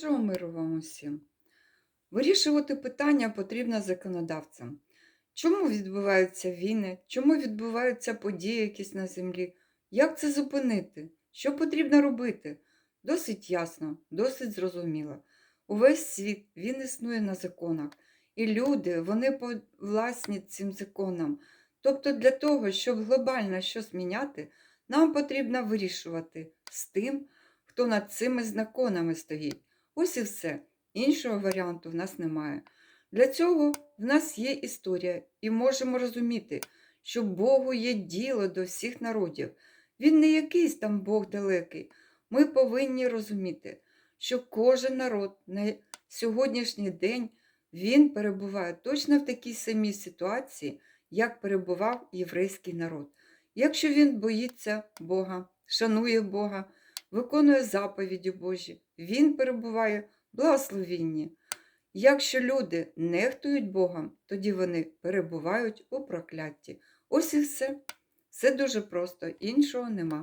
Божого миру вам усім. Вирішувати питання потрібно законодавцям. Чому відбуваються війни? Чому відбуваються події якісь на землі? Як це зупинити? Що потрібно робити? Досить ясно, досить зрозуміло. Увесь світ він існує на законах, і люди вони власні цим законам. Тобто для того, щоб глобально щось міняти, нам потрібно вирішувати з тим, хто над цими законами стоїть. Ось і все. Іншого варіанту в нас немає. Для цього в нас є історія, і можемо розуміти, що Богу є діло до всіх народів. Він не якийсь там Бог далекий. Ми повинні розуміти, що кожен народ на сьогоднішній день він перебуває точно в такій самій ситуації, як перебував єврейський народ. Якщо він боїться Бога, шанує Бога, виконує заповіді Божі, він перебуває в благословінні. Якщо люди нехтують Богом, тоді вони перебувають у проклятті. Ось і все. Все дуже просто, іншого нема.